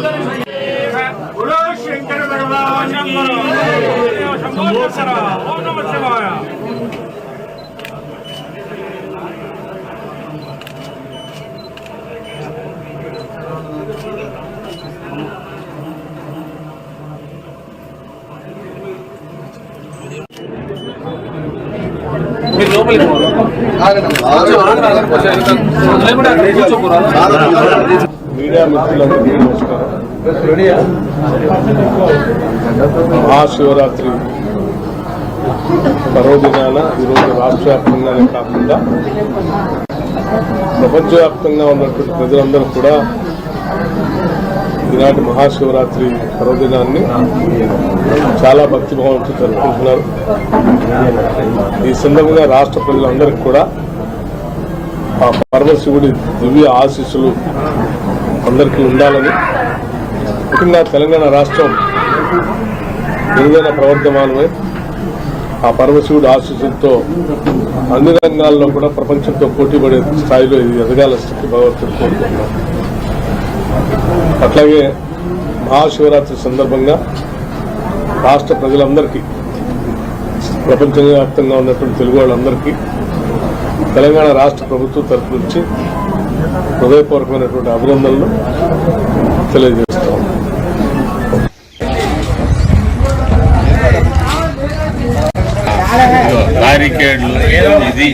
बोलो शंकर भगवान ओम नमः शिवाय మీరు లోపలికి పోవాలి ఆగండి ఆగండి కొంచెం కూర్చోకూడదు మీడియా మిత్రులందరికీ నమస్కారం. మహాశివరాత్రి పర్వదినాన ఈరోజు రాష్ట్ర వ్యాప్తంగానే కాకుండా ప్రపంచవ్యాప్తంగా ఉన్నటువంటి ప్రజలందరూ కూడా ఈనాటి మహాశివరాత్రి పర్వదినాన్ని చాలా భక్తిభావంతో జరుపుకుంటున్నారు. ఈ సందర్భంగా రాష్ట్ర ప్రజలందరికీ కూడా ఆ పరమశివుడి దివ్య ఆశీస్సులు అందరికీ ఉండాలని ముఖ్యంగా తెలంగాణ రాష్ట్రం మెరుగైన ప్రవర్తమానమే ఆ పరమశివుడు ఆశీస్సులతో అన్ని రంగాల్లో కూడా ప్రపంచంతో పోటీపడే స్థాయిలో ఇది ఎదగాల స్థితి భగవంతుడు కోరుకుంటున్నాం. అట్లాగే మహాశివరాత్రి సందర్భంగా రాష్ట్ర ప్రజలందరికీ ప్రపంచవ్యాప్తంగా ఉన్నటువంటి తెలుగు వాళ్ళందరికీ తెలంగాణ రాష్ట్ర ప్రభుత్వం తరఫు నుంచి హృదయపూర్వకమైనటువంటి అభినందనలు తెలియజేస్తాం బ్యారికేడ్లు ఇది.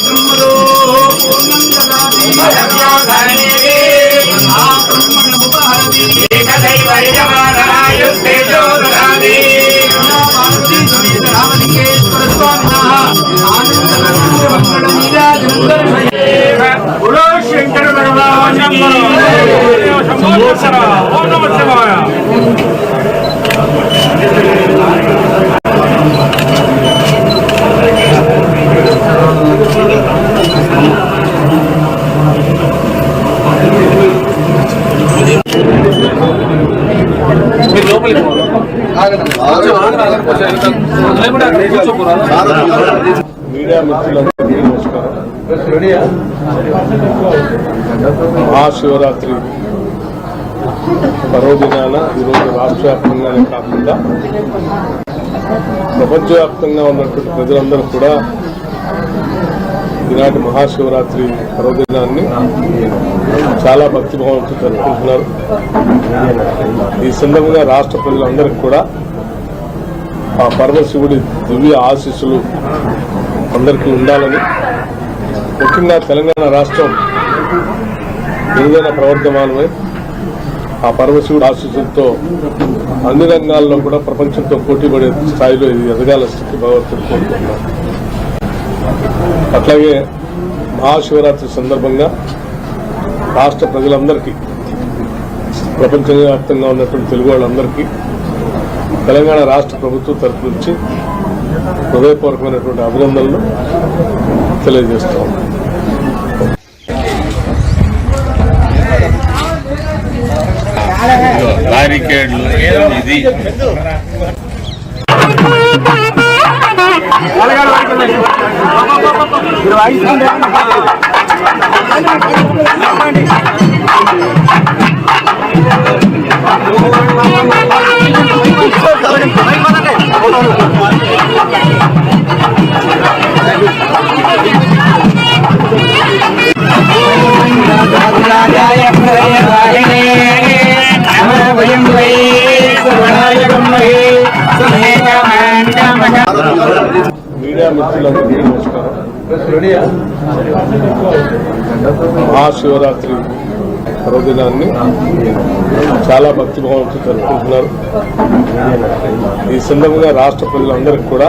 बोलो మీడియా మిత్రులందరికీ నమస్కారం మహాశివరాత్రి పర్వదినాన ఈరోజు రాష్ట్ర వ్యాప్తంగానే కాకుండా ప్రపంచవ్యాప్తంగా ఉన్నటువంటి ప్రజలందరూ కూడా ఈనాటి మహాశివరాత్రి పర్వదినాన్ని చాలా భక్తిభావంతో జరుపుకుంటున్నారు ఈ సందర్భంగా రాష్ట్ర ప్రజలందరికీ కూడా ఆ పరమశివుడి దివ్య ఆశీస్సులు అందరికీ ఉండాలని. ముఖ్యంగా తెలంగాణ రాష్ట్రం మెరుగైన ప్రవర్తమానమై ఆ పరమశివుడి ఆశీస్సులతో అన్ని రంగాల్లో కూడా ప్రపంచంతో పోటీపడే స్థాయిలో ఇది ఎదగాల స్థితి భగవంతుడు కోరుకుంటున్నాం అట్లాగే మహాశివరాత్రి సందర్భంగా రాష్ట్ర ప్రజలందరికీ ప్రపంచవ్యాప్తంగా ఉన్నటువంటి తెలుగు వాళ్ళందరికీ తెలంగాణ రాష్ట్ర ప్రభుత్వం తరఫు నుంచి హృదయపూర్వకమైనటువంటి అభినందనలు తెలియజేస్తాం బ్యారికేడ్లు ఇది. మీడియా మిత్రులందరికీ నమస్కారం. మహాశివరాత్రి పర్వదినాన్ని చాలా భక్తిభావంతో జరుపుకుంటున్నారు. ఈ సందర్భంగా రాష్ట్ర ప్రజలందరికీ కూడా